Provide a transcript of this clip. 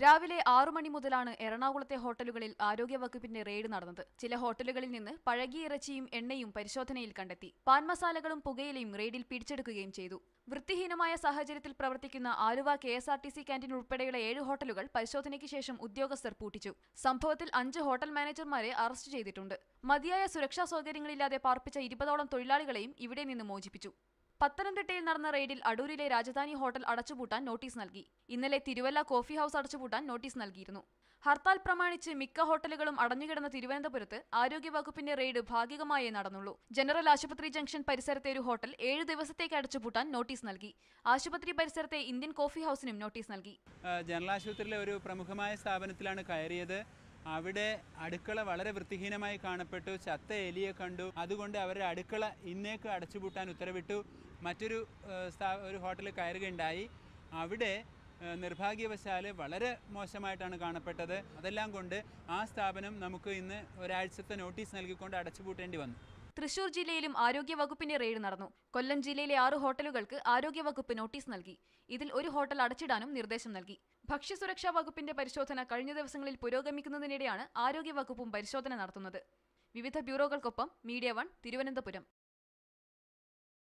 രാവിലെ ആറു മണി മുതലാണ് എറണാകുളത്തെ ഹോട്ടലുകളിൽ ആരോഗ്യവകുപ്പിന്റെ റെയ്ഡ് നടന്നത്. ചില ഹോട്ടലുകളിൽ നിന്ന് പഴകിയ ഇറച്ചിയും എണ്ണയും പരിശോധനയിൽ കണ്ടെത്തി. പാൻ മസാലകളും പുകയിലയും റെയ്ഡിൽ പിടിച്ചെടുക്കുകയും ചെയ്തു. വൃത്തിഹീനമായ സാഹചര്യത്തിൽ പ്രവർത്തിക്കുന്ന Aluva K S R T C canteen ഉൾപ്പെടെയുള്ള ഏഴ് ഹോട്ടലുകൾ പരിശോധനയ്ക്ക് ശേഷം ഉദ്യോഗസ്ഥർ പൂട്ടിച്ചു. സംഭവത്തിൽ അഞ്ച് ഹോട്ടൽ മാനേജർമാരെ അറസ്റ്റ് ചെയ്തിട്ടുണ്ട്. മതിയായ സുരക്ഷാ സൗകര്യങ്ങളില്ലാതെ പാർപ്പിച്ച ഇരുപതോളം തൊഴിലാളികളെയും ഇവിടെ നിന്ന് മോചിപ്പിച്ചു. പത്തനംതിട്ടയിൽ നടന്ന റെയ്ഡിൽ അടൂരിലെ രാജധാനി ഹോട്ടൽ അടച്ചുപൂട്ടാൻ നോട്ടീസ് നൽകി. ഇന്നലെ തിരുവല്ല കോഫി ഹൌസ് അടച്ചുപൂട്ടാൻ നോട്ടീസ് നൽകിയിരുന്നു. ഹർത്താൽ പ്രമാണിച്ച് മിക്ക ഹോട്ടലുകളും അടഞ്ഞുകിടന്ന തിരുവനന്തപുരത്ത് ആരോഗ്യവകുപ്പിന്റെ റെയ്ഡ് ഭാഗികമായേ നടന്നുള്ളൂ. ജനറൽ ആശുപത്രി ജംഗ്ഷൻ പരിസരത്തെ ഒരു ഹോട്ടൽ ഏഴ് ദിവസത്തേക്ക് അടച്ചുപൂട്ടാൻ നോട്ടീസ് നൽകി. ആശുപത്രി പരിസരത്തെ ഇന്ത്യൻ കോഫി ഹൌസിനും നോട്ടീസ് നൽകി. ജനറൽ ആശുപത്രിയിലെ ഒരു പ്രമുഖമായ സ്ഥാപനത്തിലാണ് കയറിയത്. അവിടെ അടുക്കള വളരെ വൃത്തിഹീനമായി കാണപ്പെട്ടു. ചത്ത എലിയെ കണ്ടു. അതുകൊണ്ട് അവരുടെ അടുക്കള ഇന്നേക്ക് അടച്ചുപൂട്ടാൻ ഉത്തരവിട്ടു. മറ്റൊരു സ്ഥാ- ഒരു ഹോട്ടലിൽ കയറുകയുണ്ടായി. അവിടെ നിർഭാഗ്യവശാൽ വളരെ മോശമായിട്ടാണ് കാണപ്പെട്ടത്. അതെല്ലാം കൊണ്ട് ആ സ്ഥാപനം നമുക്ക് ഇന്ന് ഒരാഴ്ചത്തെ നോട്ടീസ് നൽകിക്കൊണ്ട് അടച്ചുപൂട്ടേണ്ടി വന്നു. തൃശൂർ ജില്ലയിലും ആരോഗ്യവകുപ്പിന്റെ റെയ്ഡ് നടന്നു. കൊല്ലം ജില്ലയിലെ ആറ് ഹോട്ടലുകൾക്ക് ആരോഗ്യവകുപ്പ് നോട്ടീസ് നൽകി. ഇതിൽ ഒരു ഹോട്ടൽ അടച്ചിടാനും നിർദ്ദേശം നൽകി. ഭക്ഷ്യസുരക്ഷാ വകുപ്പിന്റെ പരിശോധന കഴിഞ്ഞ ദിവസങ്ങളിൽ പുരോഗമിക്കുന്നതിനിടെയാണ് ആരോഗ്യവകുപ്പും പരിശോധന നടത്തുന്നത്. വിവിധ ബ്യൂറോകൾക്കൊപ്പം മീഡിയ വൺ തിരുവനന്തപുരം.